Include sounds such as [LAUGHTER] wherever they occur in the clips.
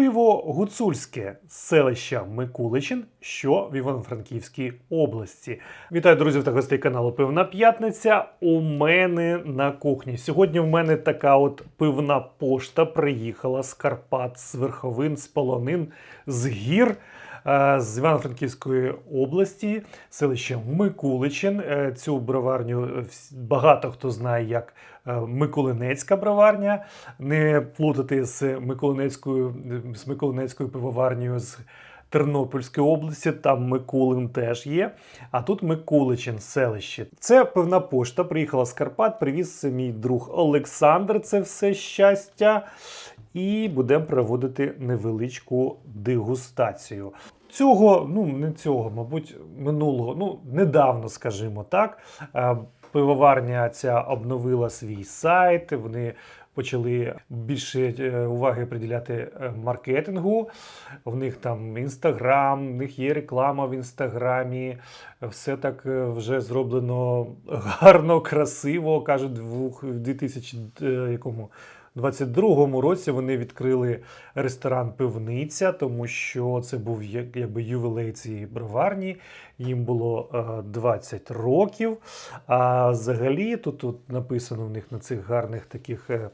Пиво Гуцульське з селища Микуличин, що в Івано-Франківській області. Вітаю друзів та гостей каналу Пивна П'ятниця. У мене на кухні. Сьогодні в мене така от пивна пошта приїхала з Карпат, з верховин, з полонин, з гір. Е, З Івано-Франківської області, селище Микуличин. Е, Цю броварню е, багато хто знає як Миколинецька броварня не плутати з Миколинецькою, з Миколинецькою пивоварнею з Тернопільської області, там Микулин теж є. А тут Микуличин селище. Це певна пошта. Приїхала з Карпат, привіз мій друг Олександр. Це все щастя. І будемо проводити невеличку дегустацію. Цього, ну не цього, мабуть, минулого, ну недавно, скажімо так. е, Пивоварня ця обновила свій сайт. Вони почали більше е, уваги приділяти е, маркетингу. В них там інстаграм, в них є реклама в інстаграмі. Все так вже зроблено гарно, красиво. кажуть, в 2000 е, якому 22-му році вони відкрили ресторан Пивниця, тому що це був якби ювілей цієї броварні. Їм було е, 20 років. А взагалі тут, тут написано в них на цих гарних таких е,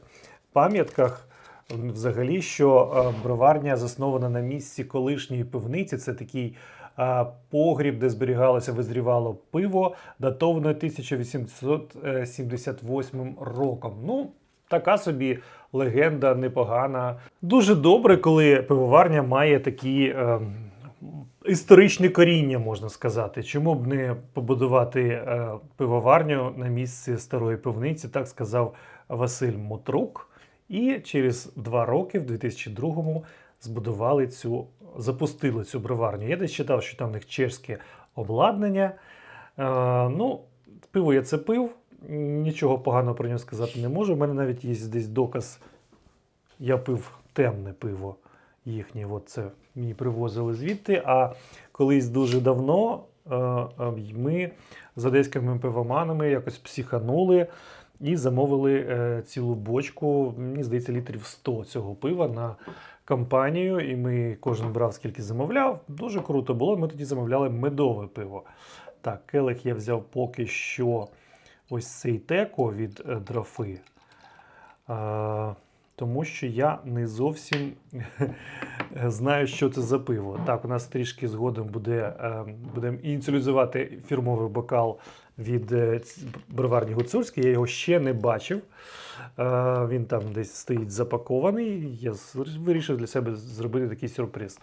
пам'ятках. Взагалі, що е, броварня заснована на місці колишньої пивниці. Це такий е, погріб, де зберігалося, визрівало пиво, датоване 1878 роком. Ну, така собі легенда непогана. Дуже добре, коли пивоварня має такі. Е, Історичне коріння, можна сказати. Чому б не побудувати е, пивоварню на місці старої пивниці, так сказав Василь Мотрук. І через два роки, в 2002-му, збудували цю, запустили цю броварню. Я десь читав, що там в них чешське обладнання. Е, ну, пиво я це пив, нічого поганого про нього сказати не можу. У мене навіть є десь доказ. Я пив темне пиво їхнє. От це мені привозили звідти. А колись дуже давно е, е, ми з одеськими пивоманами якось психанули і замовили е, цілу бочку, мені здається, літрів 100 цього пива на компанію. І ми кожен брав скільки замовляв. Дуже круто було. Ми тоді замовляли медове пиво. Так, келих я взяв поки що ось цей теко від е, дрофи. Е, тому що я не зовсім [LAUGHS] знаю, що це за пиво. Так, у нас трішки згодом буде, е, будемо ініціалізувати фірмовий бокал від броварні Гуцульський. Я його ще не бачив. Він там десь стоїть запакований. Я вирішив для себе зробити такий сюрприз.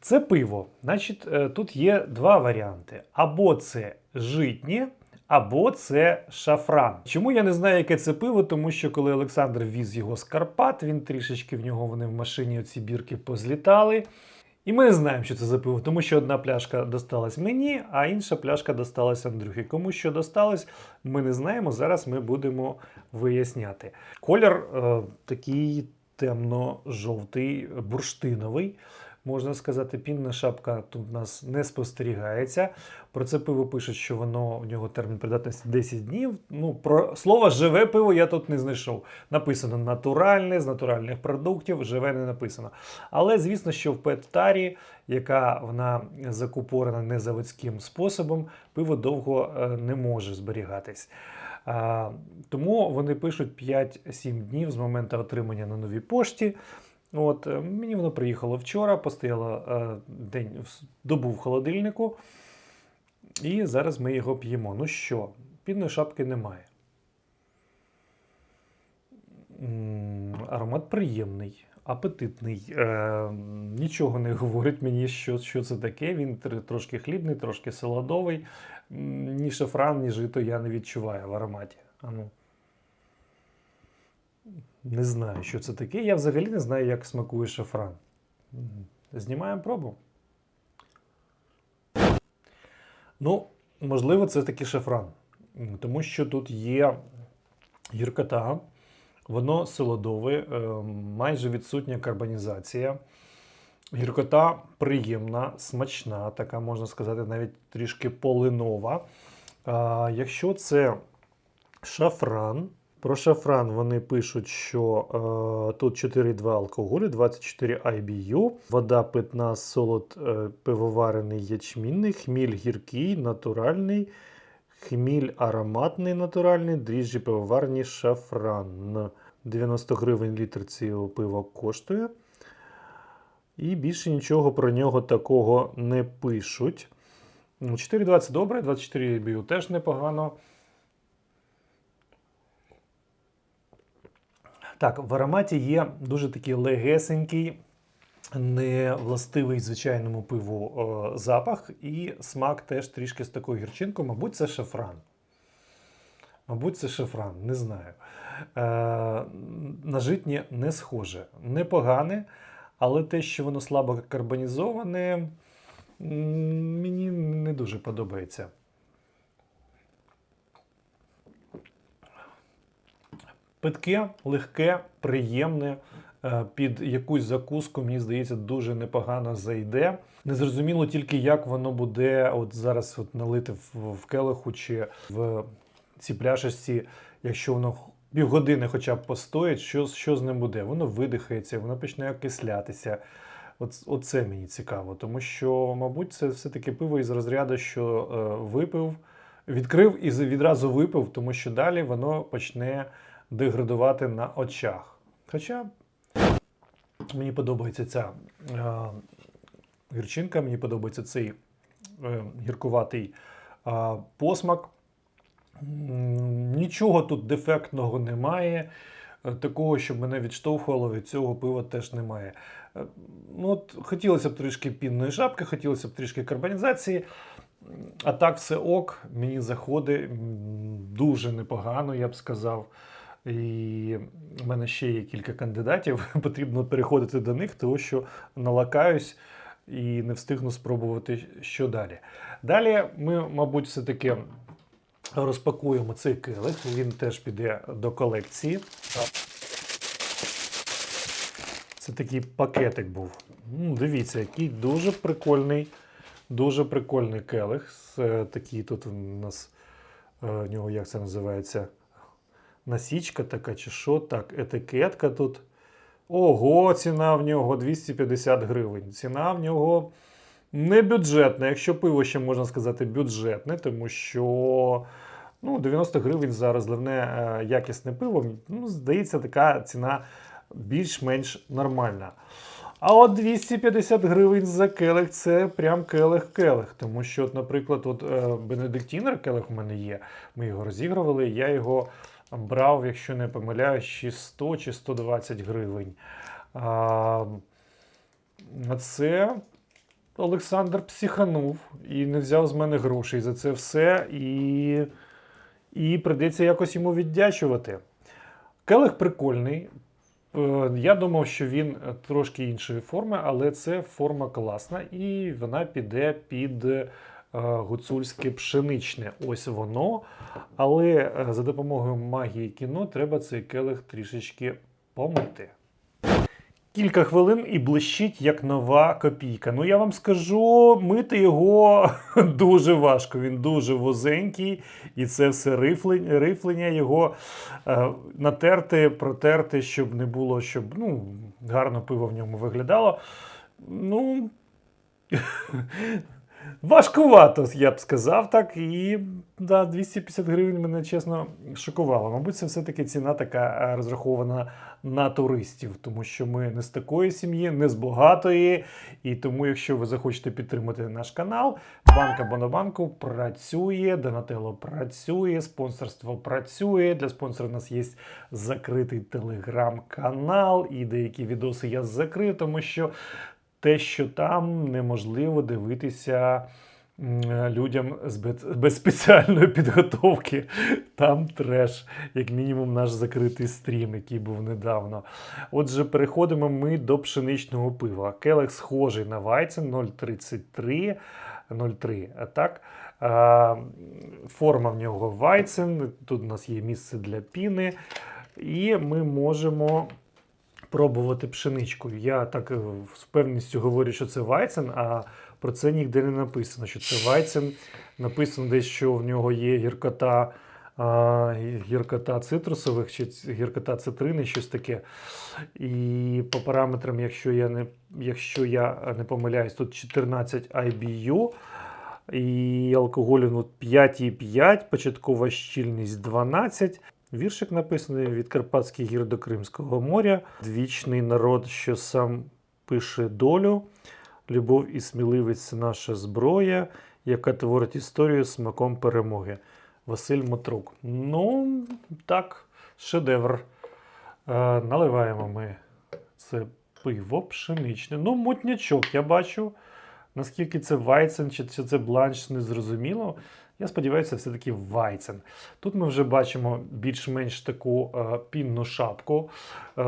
Це пиво. Значить, тут є два варіанти: або це житнє, або це шафран. Чому я не знаю, яке це пиво? Тому що коли Олександр віз його з Карпат, він трішечки в нього вони в машині оці бірки позлітали. І ми не знаємо, що це за пиво, тому що одна пляшка досталась мені, а інша пляшка досталась Андрюхі. Кому що досталось, ми не знаємо. Зараз ми будемо виясняти. Колір е, такий темно-жовтий, бурштиновий. Можна сказати, пінна шапка тут нас не спостерігається. Про це пиво пишуть, що воно у нього термін придатності 10 днів. Ну, про слово живе пиво я тут не знайшов. Написано натуральне, з натуральних продуктів, живе не написано. Але звісно, що в петтарі, яка вона закупорена не заводським способом, пиво довго е, не може зберігатись. А, тому вони пишуть 5-7 днів з моменту отримання на новій пошті. От, е, мені воно приїхало вчора, постояло е, день в- добу в холодильнику. І зараз ми його п'ємо. Ну що, пінної шапки немає. Аромат приємний, апетитний. Е, нічого не говорить мені, що, що це таке. Він трошки хлібний, трошки солодовий. Ні шафран, ні жито я не відчуваю в ароматі. Ану. Не знаю, що це таке. Я взагалі не знаю, як смакує шафран. Знімаємо пробу. Ну, можливо, це таки шафран. Тому що тут є гіркота, воно солодове, е, майже відсутня карбонізація. Гіркота приємна, смачна, така можна сказати, навіть трішки полинова. Якщо це шафран, Про шафран вони пишуть, що е, тут 4,2 алкоголю, 24 IBU, вода питна, солод е, пивоварений ячмінний, хміль гіркий, натуральний, хміль ароматний натуральний, дріжджі пивоварні шафран. 90 гривень літр цього пива коштує. І більше нічого про нього такого не пишуть. Ну, 4,20 добре, 24 IBU теж непогано. Так, в ароматі є дуже такий легесенький, не властивий звичайному пиву е, запах, і смак теж трішки з такою гірчинкою. Мабуть, це шафран. Мабуть, це шафран, не знаю. Е, на житнє не схоже. Непогане, але те, що воно слабо карбонізоване, мені не дуже подобається. Питке, легке, приємне. е, Під якусь закуску, мені здається, дуже непогано зайде. Незрозуміло тільки, як воно буде от зараз от налити в, в келиху чи в цій пляшечці, якщо воно півгодини хоча б постоїть, що, що з ним буде? Воно видихається, воно почне окислятися. От, оце мені цікаво, тому що, мабуть, це все-таки пиво із розряду, що е, випив, відкрив і відразу випив, тому що далі воно почне деградувати на очах. Хоча мені подобається ця е, гірчинка, мені подобається цей е, гіркуватий е, посмак. Нічого тут дефектного немає. Е, Такого, щоб мене відштовхувало від цього пива, теж немає. Е, Ну, от, хотілося б трішки пінної шапки, хотілося б трішки карбонізації. А так все ок, мені заходить дуже непогано, я б сказав. І в мене ще є кілька кандидатів. [LAUGHS] Потрібно переходити до них, тому що налакаюсь і не встигну спробувати, що далі. Далі ми, мабуть, все-таки розпакуємо цей келих. Він теж піде до колекції. Це такий пакетик був. Дивіться, який дуже прикольний, дуже прикольний келих. Е, Такий тут у нас е, у нього як це називається? Насічка така чи що? Так, етикетка тут. Ого, ціна в нього 250 гривень. Ціна в нього не бюджетна, якщо пиво ще можна сказати бюджетне, тому що ну, 90 гривень за розливне е, якісне пиво, ну, здається, така ціна більш-менш нормальна. А от 250 гривень за келих це прям келих-келих. Тому що, от, наприклад, от е, Бенедиктінер келих у мене є. Ми його розігрували, я його брав, якщо не помиляюсь, чи 100 чи 120 гривень. А, а це Олександр психанув і не взяв з мене грошей за це все, і, і прийдеться якось йому віддячувати. Келих прикольний. Е, Я думав, що він трошки іншої форми, але це форма класна, і вона піде під гуцульське пшеничне. Ось воно. Але е, за допомогою магії кіно треба цей келих трішечки помити. Кілька хвилин і блищить як нова копійка. Ну я вам скажу, мити його [LAUGHS] дуже важко. Він дуже возенький, і це все рифлення, рифлення його е, натерти, протерти, щоб не було, щоб ну, гарно пиво в ньому виглядало. Ну. [LAUGHS] Важкувато, я б сказав так. І да, 250 гривень мене чесно шокувало. Мабуть, це все-таки ціна така е, розрахована на туристів, тому що ми не з такої сім'ї, не з багатої. І тому, якщо ви захочете підтримати наш канал, банка Бонобанку працює, Донателло працює, спонсорство працює. Для спонсорів у нас є закритий телеграм-канал, і деякі відоси я закрив, тому що те, що там неможливо дивитися людям без, спеціальної підготовки. Там треш, як мінімум, наш закритий стрім, який був недавно. Отже, переходимо ми до пшеничного пива. Келех схожий на Weizen 0,33. 0,3. а Так? Форма в нього Weizen. Тут у нас є місце для піни. І ми можемо пробувати пшеничку. Я так е, з впевненістю говорю, що це Weizen, а про це ніде не написано, що це Weizen. Написано десь, що в нього є гіркота а, гіркота цитрусових чи гіркота цитрини, щось таке. І по параметрам, якщо я не, якщо я не помиляюсь, тут 14 IBU. І алкоголю ну, 5,5, початкова щільність 12. Віршик написаний від Карпатських гір до Кримського моря. Двічний народ, що сам пише долю. Любов і сміливість наша зброя, яка творить історію смаком перемоги. Василь Мотрук. Ну, так, шедевр. Е, наливаємо ми це пиво пшеничне. Ну, мутнячок, я бачу. Наскільки це Вайцен чи, це бланш, не зрозуміло. Я сподіваюся, все-таки Вайцен. Тут ми вже бачимо більш-менш таку е, пінну шапку, е,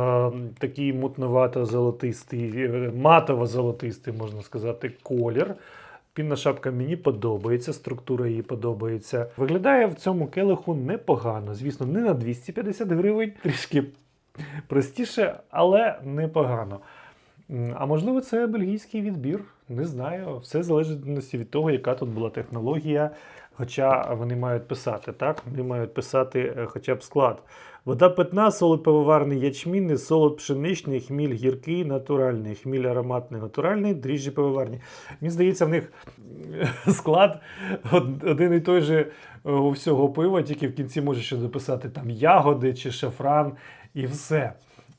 такий мутновато-золотистий, е, матово-золотистий, можна сказати, колір. Пінна шапка мені подобається, структура її подобається. Виглядає в цьому келиху непогано. Звісно, не на 250 гривень, [LAUGHS] трішки простіше, але непогано. А можливо, це бельгійський відбір. Не знаю. Все залежить від того, яка тут була технологія. Хоча вони мають писати, так? Вони мають писати е, хоча б склад. Вода питна, солод пивоварний ячмінний, солод пшеничний, хміль гіркий, натуральний, хміль ароматний, натуральний, дріжджі пивоварні. Мені здається, в них е, склад один і той же е, у всього пива, тільки в кінці може ще дописати там ягоди чи шафран і все.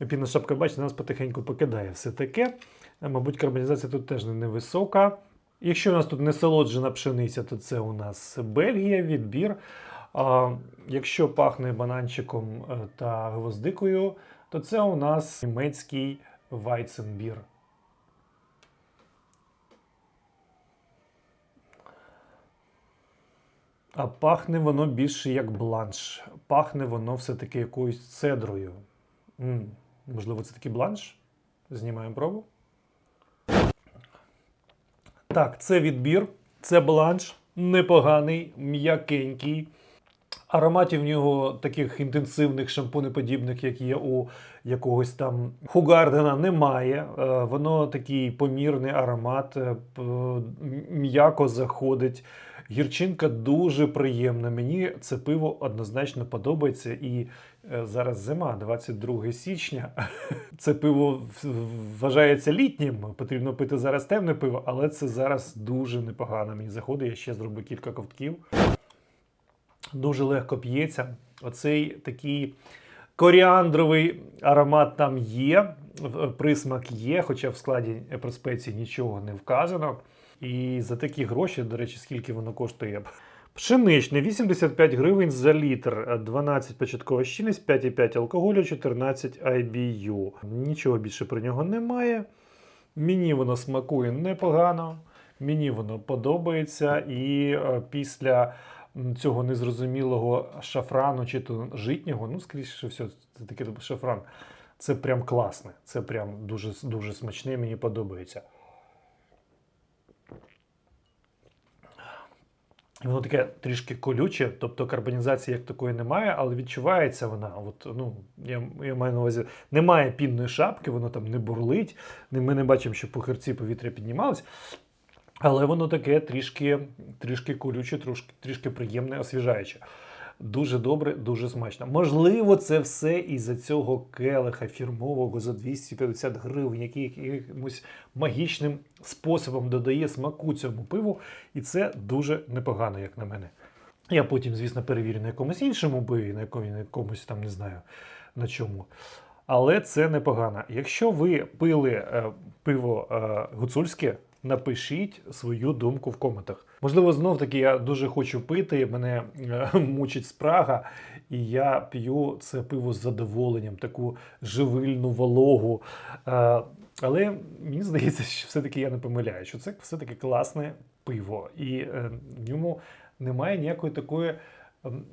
Пінна шапка, бачите, нас потихеньку покидає все таке. Мабуть, карбонізація тут теж не- невисока. Якщо у нас тут не солоджена пшениця, то це у нас Бельгія, відбір. А якщо пахне бананчиком е, та гвоздикою, то це у нас німецький Вайценбір. А пахне воно більше як бланш. Пахне воно все-таки якоюсь цедрою. м можливо, це такий бланш? Знімаємо пробу. Так, це відбір, це бланш, непоганий, м'якенький. Ароматів в нього таких інтенсивних шампунеподібних, як є у якогось там Хугардена, немає. Е, Воно такий помірний аромат, е, м'яко заходить. Гірчинка дуже приємна. Мені це пиво однозначно подобається. І е, зараз зима, 22 січня. [LAUGHS] Це пиво вважається літнім. Потрібно пити зараз темне пиво, але це зараз дуже непогано. Мені заходить. Я ще зроблю кілька ковтків. Дуже легко п'ється. Оцей такий коріандровий аромат там є, присмак є, хоча в складі про спеції нічого не вказано. І за такі гроші, до речі, скільки воно коштує. Пшеничне 85 гривень за літр, 12 початкова щільність, 5,5 алкоголю, 14 IBU. Нічого більше про нього немає. Мені воно смакує непогано, мені воно подобається. І е, після цього незрозумілого шафрану чи то житнього, ну, скоріше все, це таки шафран. Це прям класне. Це прям дуже, дуже смачне, мені подобається. Воно таке трішки колюче, тобто карбонізації як такої немає, але відчувається вона. От, ну, я, я маю на увазі, немає пінної шапки, воно там не бурлить. Ми не бачимо, що по херці повітря піднімалось. Але воно таке трішки, трішки колюче, трішки, трішки приємне, освіжаюче. Дуже добре, дуже смачно. Можливо, це все із-за цього келиха фірмового за 250 гривень, який якимось магічним способом додає смаку цьому пиву, і це дуже непогано, як на мене. Я потім, звісно, перевірю на якомусь іншому пиві, на якомусь, на якомусь там не знаю на чому. Але це непогано. Якщо ви пили е, пиво е, гуцульське, напишіть свою думку в коментах. Можливо, знов таки я дуже хочу пити, мене е, [LAUGHS] мучить спрага, і я п'ю це пиво з задоволенням, таку живильну вологу. Е, але мені здається, що все-таки я не помиляю, що це все-таки класне пиво. І е, в ньому немає ніякої такої ем,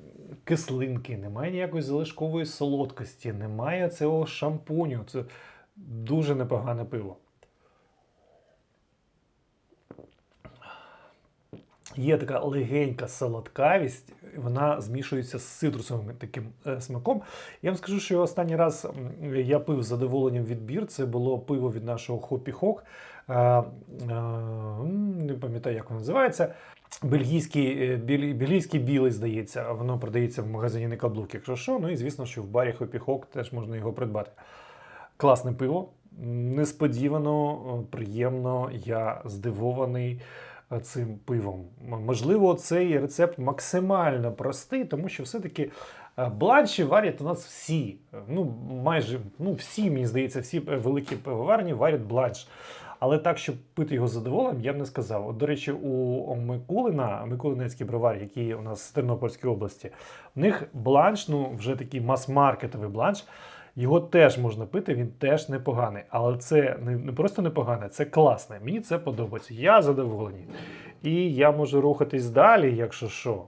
кислинки, немає ніякої залишкової солодкості, немає цього шампуню. Це дуже непогане пиво. Є така легенька солодкавість, вона змішується з цитрусовим таким е, смаком. Я вам скажу, що останній раз я пив з задоволенням відбір. Це було пиво від нашого Хопі Хок. М, не пам'ятаю, як воно називається. Бельгійський, е, бельгійський білий, здається, воно продається в магазині не каблук, якщо що. Ну і звісно, що в барі Хопі Хок теж можна його придбати. Класне пиво. Несподівано, приємно, я здивований цим пивом. Можливо, цей рецепт максимально простий, тому що все-таки е, бланші варять у нас всі. Е, Ну, майже ну, всі, мені здається, всі е, великі пивоварні варять бланш. Але так, щоб пити його з задоволенням, я б не сказав. От, до речі, у Микулина, Микулинецький бровар, який у нас в Тернопільській області, в них бланш, ну вже такий мас-маркетовий бланш. Його теж можна пити, він теж непоганий. Але це не, просто непогане, це класне. Мені це подобається. Я задоволений. І я можу рухатись далі, якщо що.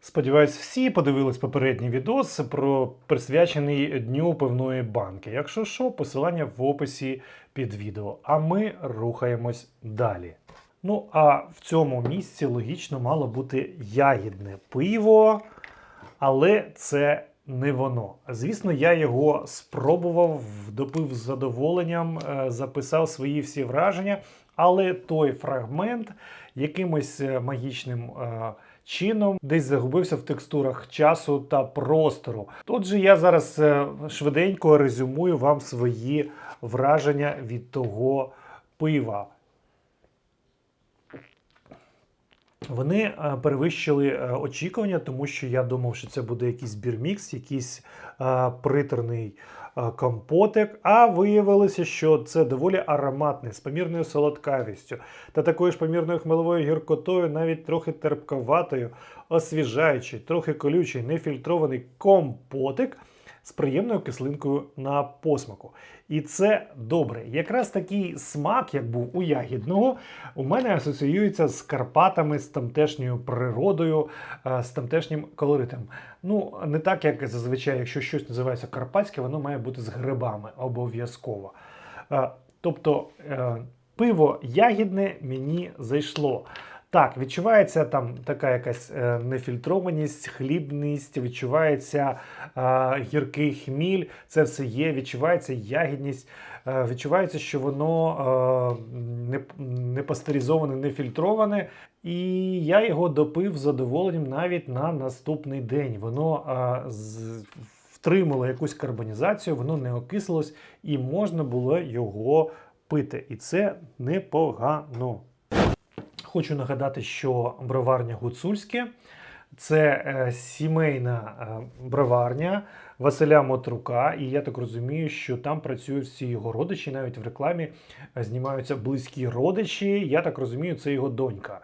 Сподіваюсь, всі подивились попередній відос про присвячений дню пивної банки. Якщо що, посилання в описі під відео. А ми рухаємось далі. Ну, а в цьому місці логічно мало бути ягідне пиво, але це не воно. Звісно, я його спробував, допив з задоволенням, е, записав свої всі враження, але той фрагмент якимось е, магічним е, чином десь загубився в текстурах часу та простору. Отже, я зараз швиденько резюмую вам свої враження від того пива. Вони е, перевищили е, очікування, тому що я думав, що це буде якийсь бірмікс, якийсь е, приторний е, компотик. А виявилося, що це доволі ароматний, з помірною солодкавістю та такою ж помірною хмеловою гіркотою, навіть трохи терпковатою, освіжаючий, трохи колючий, нефільтрований компотик з приємною кислинкою на посмаку. І це добре. Якраз такий смак, як був у ягідного, у мене асоціюється з Карпатами, з тамтешньою природою, е, з тамтешнім колоритом. Ну, не так, як зазвичай, якщо щось називається карпатське, воно має бути з грибами обов'язково. Е, Тобто е, пиво ягідне мені зайшло. Так, відчувається там така якась е, нефільтрованість, хлібність, відчувається е, гіркий хміль, це все є, відчувається ягідність, е, відчувається, що воно не, не пастеризоване, не фільтроване. І я його допив задоволенням навіть на наступний день. Воно втримало якусь карбонізацію, воно не окислилось, і можна було його пити. І це непогано. Хочу нагадати, що броварня Гуцульське це е, сімейна е, броварня Василя Мотрука, і я так розумію, що там працюють всі його родичі, навіть в рекламі е, знімаються близькі родичі. Я так розумію, це його донька.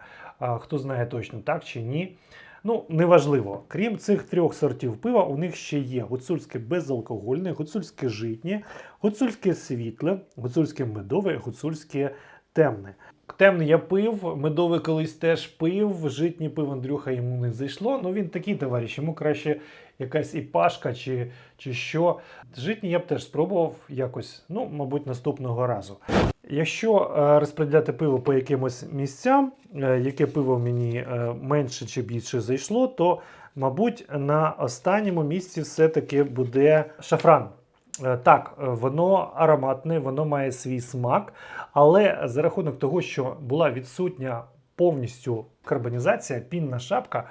Хто знає точно так чи ні. Ну, неважливо. Крім цих трьох сортів пива, у них ще є гуцульське безалкогольне, гуцульське житнє, гуцульське світле, гуцульське медове, гуцульське темне. Темний я пив, медовий колись теж пив, житнє пив Андрюха йому не зайшло. Ну він такий товариш, йому краще якась і пашка чи, чи що. Житній я б теж спробував якось, ну, мабуть, наступного разу. Якщо е, розподіляти пиво по якимось місцям, е, яке пиво мені е, менше чи більше зайшло, то, мабуть, на останньому місці все-таки буде шафран. Е, Так, воно ароматне, воно має свій смак, але за рахунок того, що була відсутня повністю карбонізація, пінна шапка,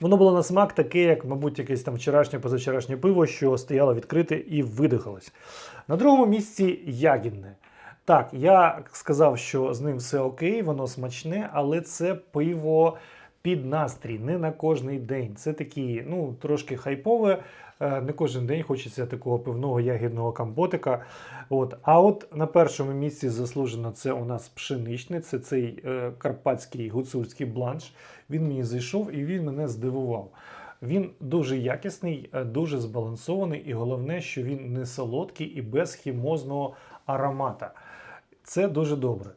воно було на смак таке, як, мабуть, якесь там вчорашнє позавчорашнє пиво, що стояло відкрите і видихалось. На другому місці ягідне. Так, я сказав, що з ним все окей, воно смачне, але це пиво під настрій, не на кожний день. Це такі, ну, трошки хайпове. Е, Не кожен день хочеться такого пивного ягідного компотика. От. А от на першому місці заслужено це у нас пшеничне, це цей е, карпатський гуцульський бланш. Він мені зайшов і він мене здивував. Він дуже якісний, е, дуже збалансований, і головне, що він не солодкий і без хімозного аромата. Це дуже добре.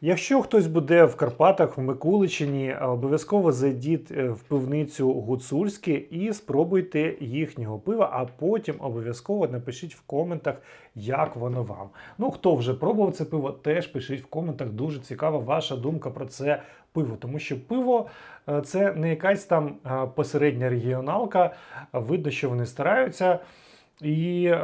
Якщо хтось буде в Карпатах, в Микуличині, обов'язково зайдіть е, в пивницю Гуцульське і спробуйте їхнього пива, а потім обов'язково напишіть в коментах, як воно вам. Ну, хто вже пробував це пиво, теж пишіть в коментах. Дуже цікава ваша думка про це пиво. Тому що пиво е, це не якась там е, посередня регіоналка. Видно, що вони стараються. І е,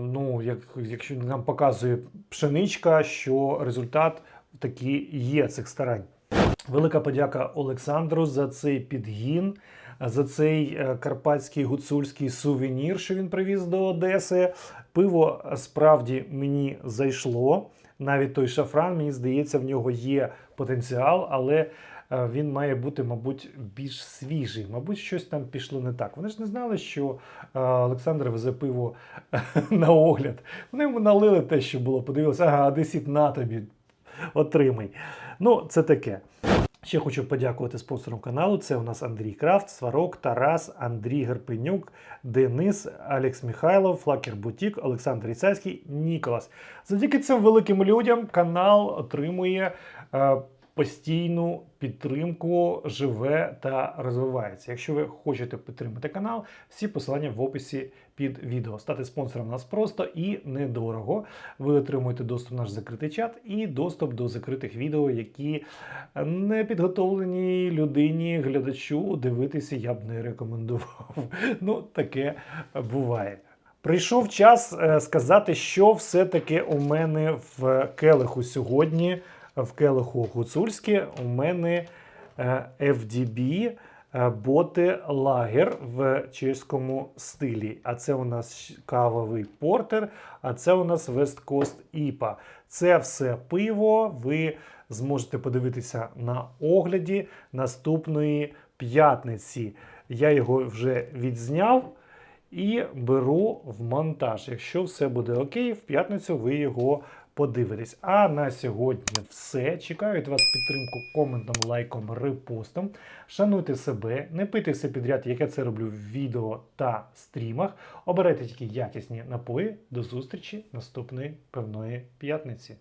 ну, як, якщо нам показує пшеничка, що результат такий є цих старань. Велика подяка Олександру за цей підгін, за цей е, карпатський гуцульський сувенір, що він привіз до Одеси. Пиво е, справді мені зайшло. Навіть той шафран, мені здається, в нього є потенціал, але е, він має бути, мабуть, більш свіжий. Мабуть, щось там пішло не так. Вони ж не знали, що Олександр везе пиво [LAUGHS] на огляд. Вони йому налили те, що було. Подивилися, ага, одесіт на тобі, отримай. Ну, це таке. Ще хочу подякувати спонсорам каналу. Це у нас Андрій Крафт, Сварок, Тарас, Андрій Герпенюк, Денис, Алекс Михайлов, Флакер Бутік, Олександр Іцайський, Ніколас. Завдяки цим великим людям канал отримує е, постійну підтримку, живе та розвивається. Якщо ви хочете підтримати канал, всі посилання в описі під відео. Стати спонсором нас просто і недорого. Ви отримуєте доступ в наш закритий чат і доступ до закритих відео, які не підготовленій людині, глядачу дивитися я б не рекомендував. [LAUGHS] Ну, таке буває. Прийшов час е, сказати, що все-таки у мене в келиху сьогодні, в келиху гуцульське, у мене е, FDB е, боти лагер в чеському стилі. А це у нас кавовий портер, а це у нас West Coast IPA. Це все пиво. Ви зможете подивитися на огляді наступної п'ятниці. Я його вже відзняв і беру в монтаж. Якщо все буде окей, в п'ятницю ви його подивитесь. А на сьогодні все. Чекаю від вас підтримку коментом, лайком, репостом. Шануйте себе, не пийте все підряд, як я це роблю в відео та стрімах. Обирайте тільки якісні напої. До зустрічі наступної певної п'ятниці.